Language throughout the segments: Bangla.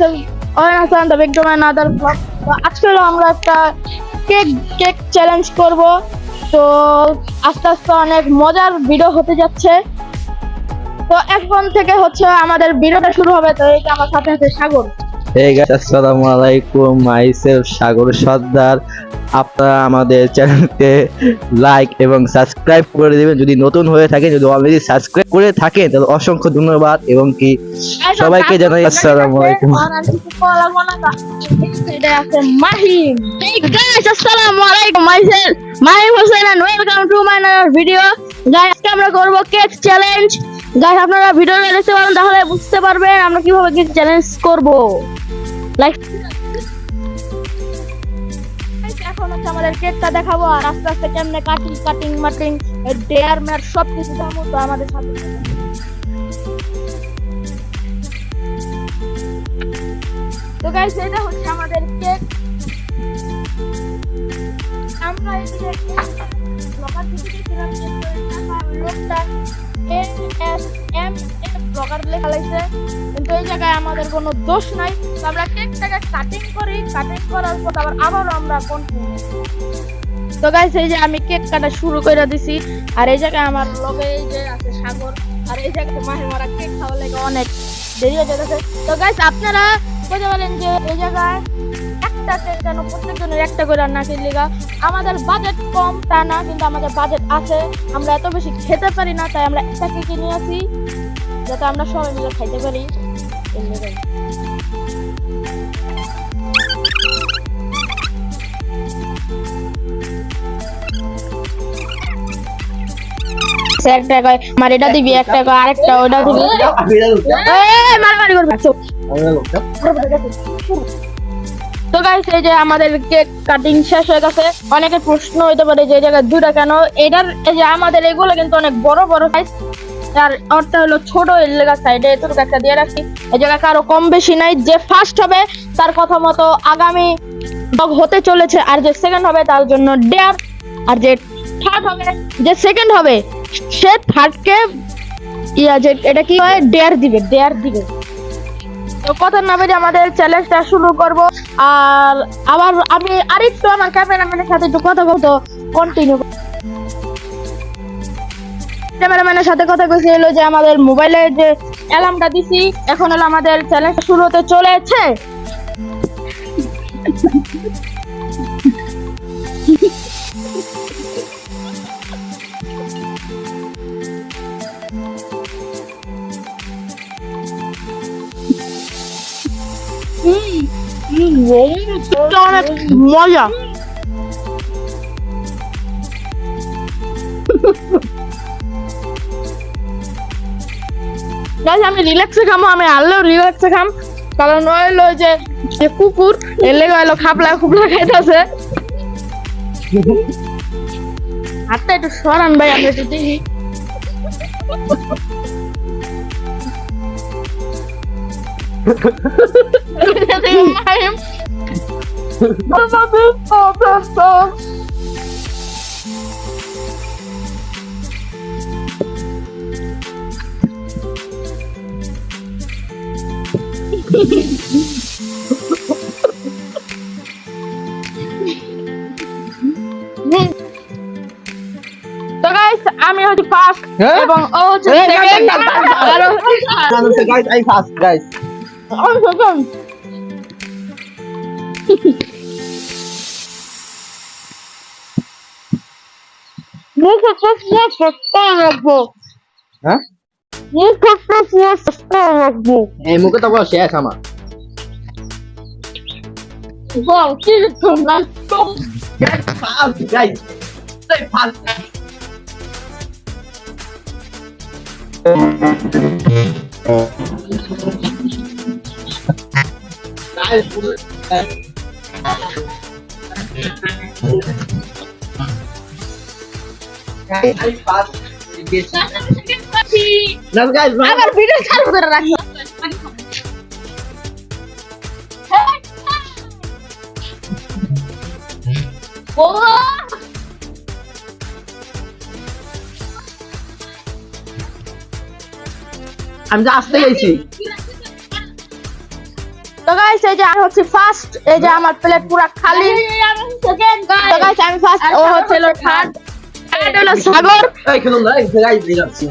তো আজকে আমরা একটা কেক কেক চ্যালেঞ্জ করব। তো আস্তে আস্তে অনেক মজার ভিডিও হতে যাচ্ছে। তো এখন থেকে হচ্ছে আমাদের ভিডিওটা শুরু হবে, তো এটা আমার সাথে আছে সাগর। হে গাইস আসসালামু আলাইকুম মাইসেলফ সাগর সর্দার। আপনারা আমাদের চ্যানেলকে লাইক এবং সাবস্ক্রাইব করে দিবেন। যদি নতুন হয়ে থাকেন যদি অলরেডি সাবস্ক্রাইব করে থাকেন তাহলে অসংখ্য ধন্যবাদ এবং কি সবাইকে জানাই আসসালামু আলাইকুম। আসসালামু আলাইকুম myself Mahim Hossain and welcome to my video guys আমরা করব কেক চ্যালেঞ্জ গাইস আপনারা ভিডিওটা দেখতে পারেন, তাহলে বুঝতে পারবেন আমরা কীভাবে কেক চ্যালেঞ্জ করব। লাইক এখন হচ্ছে আমাদের কেকটা দেখাবো, আর আস্তে আস্তে কেমনে কাটিং কাটিং মাটিং ডেয়ার ম্যাট সব কিছু দেখাবো, তো আমাদের সাথে তো গাইস এটা হচ্ছে আমাদের কেক আমরা ব্লগার কিন্তু লোকটা কিন্তু এই জায়গায় আমাদের কোনো দোষ নাই। কাটিং করি কাটিং করার পর আমরা তো গাইস এই যে আমি কেক কাটা শুরু করে দিছি। আর এই জায়গায় আমার লগে এই আছে সাগর। আর এই জায়গায় মাহে মারা কেক খাওয়া লাগে অনেক দেরি হয়ে যেতেছে। তো গাইস আপনারা বলতে পারেন যে এই জায়গায় একটা কেক কেন প্রত্যেকজনের একটা করে না কিনলিগা আমাদের বাজেট কম তা না কিন্তু আমাদের বাজেট আছে আমরা এত বেশি খেতে পারি না তাই আমরা একটা কেকে নিয়ে আসি যাতে আমরা সবাই মিলে খাইতে পারি সে একটা কয় আমার এটা দিবি একটা কয় আরেকটা ওটা দিবি মারামারি করবে চুপ তো গাইস এই যে আমাদের কেক কাটিং শেষ হয়ে গেছে। অনেকের প্রশ্ন হইতে পারে যে জায়গায় দুটা কেন? এটার এই যে আমাদের এগুলো কিন্তু অনেক বড় বড় সাইজ আর ওরটা হলো ছোট, এর লেগা সাইডে এতটুকু একটা দিয়ে রাখি। এই জায়গায় কারও কম বেশি নাই। যে ফার্স্ট হবে, তার কথা মতো আগামী vlog হতে চলেছে। আর যে সেকেন্ড হবে, তার জন্য ডেয়ার আর যে থার্ড হবে, যে সেকেন্ড হবে, সে থার্ডকে ইয়া যে এটা কি হয়? ডেয়ার দিবে ডেয়ার দিবে। তো কথা না বেরিয়ে আমাদের চ্যালেঞ্জটা শুরু করব। আর আবার আমি আরেকটু আমার ক্যামেরাম্যানের সাথে একটু কথা বলতো কন্টিনিউ ক্যামেরাম্যানের সাথে কথা কইছি হলো যে আমাদের মোবাইলে যে অ্যালার্মটা দিছি, এখন হলো আমাদের চ্যালেঞ্জ শুরু হতে চলেছে। এটা অনেক মজা আমি রিল্যাক্সে খামো আমি আনলেও রিল্যাক্সে খাম কারণ ওই হলো যে যে কুকুর এর লেগে হলো খাপলা খুবলা খাইতেছে হাতটা একটু সরান ভাই আমি একটু দেখি তো গাইস আমি হচ্ছে ফার্স্ট হ্যাঁ? এবং ও হচ্ছে সেকেন্ড আর ও হচ্ছে third। I fast guys আমি second। মুখে পুরো সস্তা রাখব হ্যাঁ মুখে পুরো সস্তা রাখব এই মুখে তো বড় শেষ আমার বল কি তোমরা তো fast guys stay fast না guys আবার ভিডিও চালু করে রাখি ও আমি তো আসতে গেছি গাইস এই যে আমি হচ্ছে ফার্স্ট এই যে আমার প্লেট পুরো খালি। তো গাইস আমি ফার্স্ট ও হচ্ছে থার্ড এটা হলো সাগর। এই খেলুন না এই যাচ্ছি।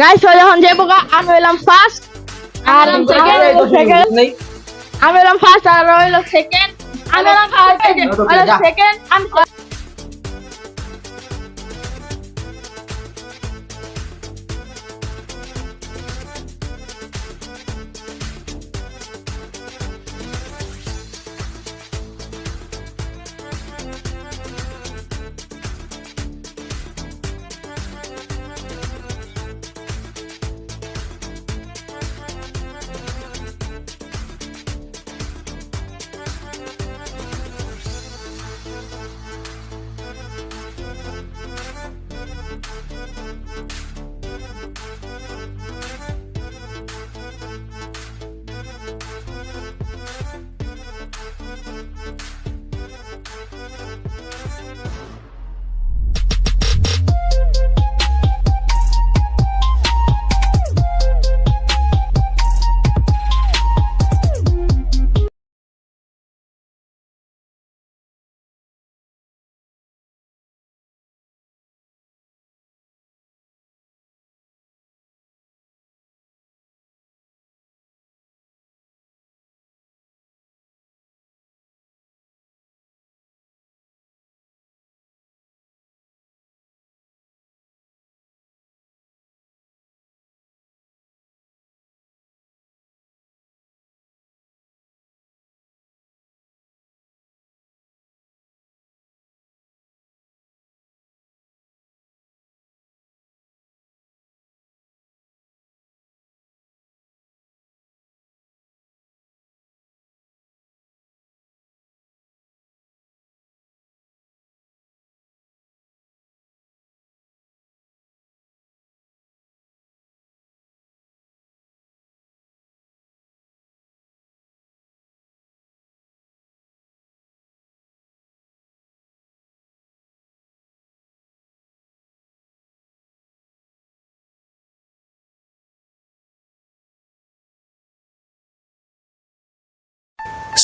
গাইস ও যখন যাব গা, আমি হলাম ফার্স্ট আর সেকেন্ড সেকেন্ড আমি হলাম ফার্স্ট আর ও হলো সেকেন্ড আমি হলাম ফার্স্ট। সেকেন্ড আমি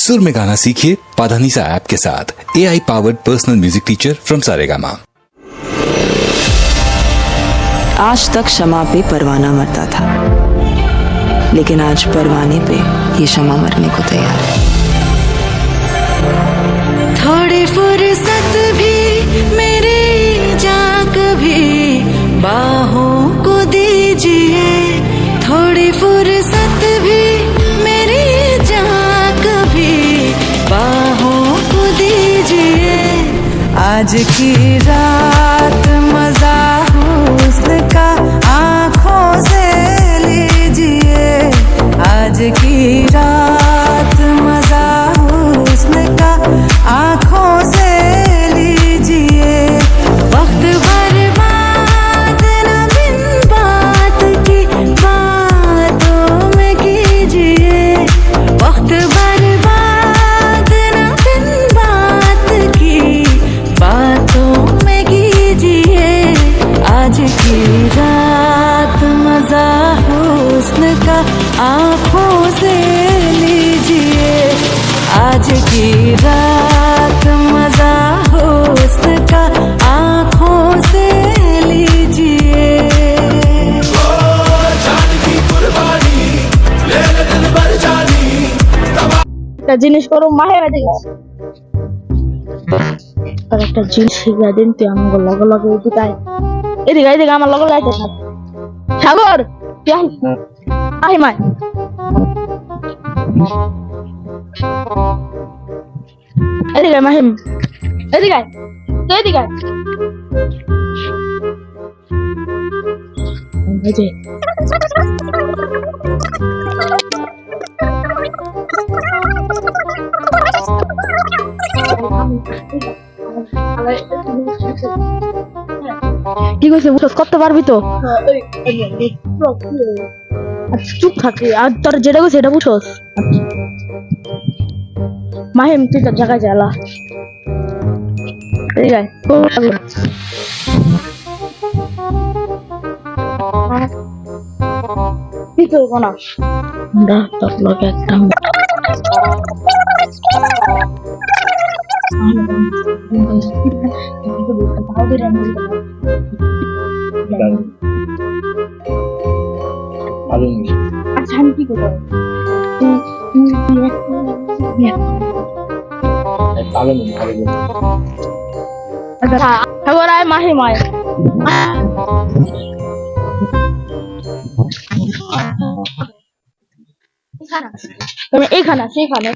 सुर में गाना सीखिए पाधानीसा ऐप के साथ। A I powered personal music teacher from Saregama आज तक शमा पे परवाना मरता था। लेकिन आज परवाने पे ये क्षमा मरने को तैयार है। थोड़ी फुर्सत भी मेरी जाग भी बाहों আজ কি রা একটা জিনিস করো, মাহে এদিকে আর একটা জিনিস শিখা দিন, তুই আমার লগে লগে এদিকে আয়। এদিকে এদিকে, আমার লগে থাক সাগর, তুই। আয় মায় এদিকে মাহিম এদিকে। তুই এদিকে। এই যে কি কইছে বুঝছ করতে পারবি তো? চুপ থাকি। আর তোর যেটা কইছে সেটা বুঝছস মাহিম তুই তোর জায়গায় জ্বালা ঠিক আছে কি করব না? তোর লোক একদম ভালো আচ্ছা আমি কি করব আচ্ছা এবার আয় মাহি মায় তুমি এইখানে এখানে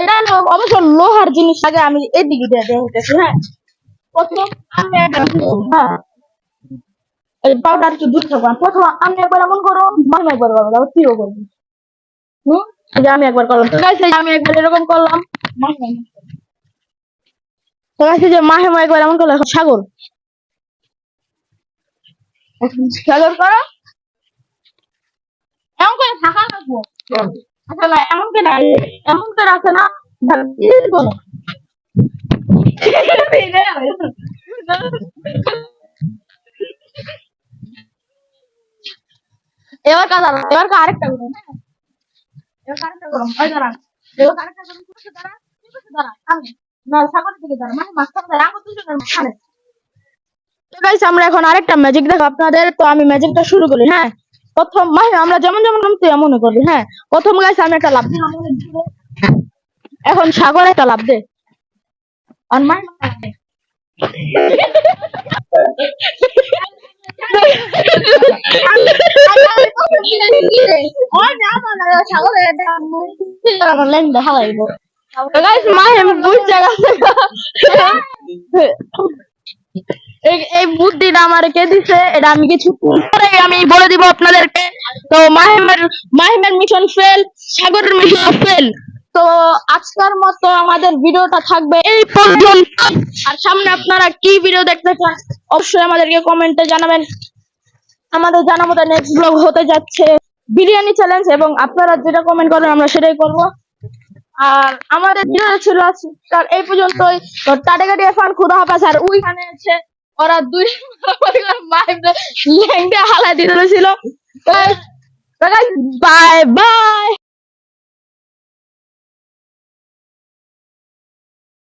এটা হলো অবশ্য লোহার জিনিস আগে আমি এদিকে দিয়ে হইতেছি হ্যাঁ। একটা হ্যাঁ। একবার করলাম। একবার এরকম করলাম। মাহে মাহে একবার এমন করল এখন সাগর। করো। থাকা রাখব আচ্ছা না এমন আছে না। এবার কাজ এবার আরেকটা করুন হ্যাঁ। মানে গাইস আমরা এখন আরেকটা ম্যাজিক দেখো। আপনাদের তো আমি ম্যাজিকটা শুরু করি হ্যাঁ? প্রথম মানে আমরা যেমন যেমন করলাম তুই এমনই করবি হ্যাঁ? প্রথম গাইস আমি একটা লাভ দিলাম এখন সাগর একটা লাভ দে। আর বুঝতে গেছে এই এই বুদ্ধিটা আমার কে দিছে, এটা আমি কিছু পরে আমি বলে দিব আপনাদেরকে। তো মাহিমের মাহিমের মিশন ফেল সাগরের মিশন ফেল তো আজকের মতো আমাদের ভিডিওটা থাকবে এই পর্যন্ত। আর সামনে আপনারা কি ভিডিও দেখতে চান, অবশ্যই আমাদেরকে কমেন্টে জানাবেন। আমাদের জানা মতো নেক্সট ব্লগ হতে যাচ্ছে। বিরিয়ানি চ্যালেঞ্জ এবং আপনারা যেটা কমেন্ট করেন আমরা সেটাই করব। আর আমাদের ভিডিও ছিল আর এই পর্যন্তই। তো টাটা কাটি এফান খুদা হাফাজ। আর ওইখানে আছে ওরা দুই লেংটা হালা দিতে ছিল বাই বাই